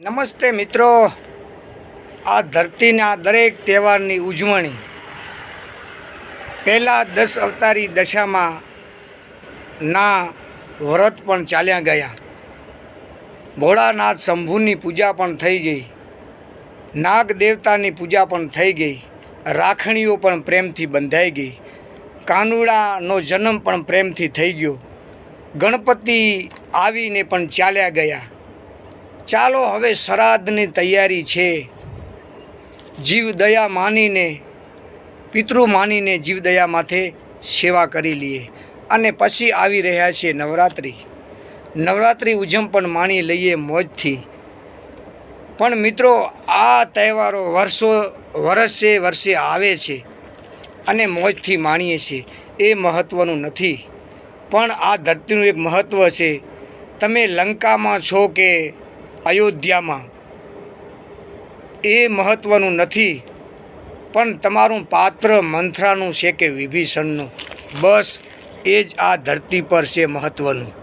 નમસ્તે મિત્રો. આ ધરતીના દરેક તહેવારની ઉજવણી પહેલાં દસ અવતારી દશામાં ના વ્રત પણ ચાલ્યા ગયા. ભોળાનાથ શંભુની પૂજા પણ થઈ ગઈ. નાગ દેવતાની પૂજા પણ થઈ ગઈ. રાખણીઓ પણ પ્રેમથી બંધાઈ ગઈ. કાનુડાનો જન્મ પણ પ્રેમથી થઈ ગયો. ગણપતિ આવીને પણ ચાલ્યા ગયા. ચાલો હવે શ્રાદ્ધની તૈયારી છે. જીવદયા માનીને, પિતૃ માનીને જીવદયા માથે સેવા કરી લઈએ. અને પછી આવી રહ્યા છે નવરાત્રિ. નવરાત્રિ ઉજમ પણ માણી લઈએ મોજથી. પણ મિત્રો, આ તહેવારો વર્ષો, વર્ષે વર્ષે આવે છે અને મોજથી માણીએ છીએ. એ મહત્ત્વનું નથી. પણ આ ધરતીનું એક મહત્ત્વ છે. તમે લંકામાં છો કે અયોધ્યામાં. એ મહત્ત્વનું નથી, પણ તમારું પાત્ર મંથરાનું છે કે વિભીષણનું. બસ, એ જ આ ધરતી પર છે મહત્ત્વનું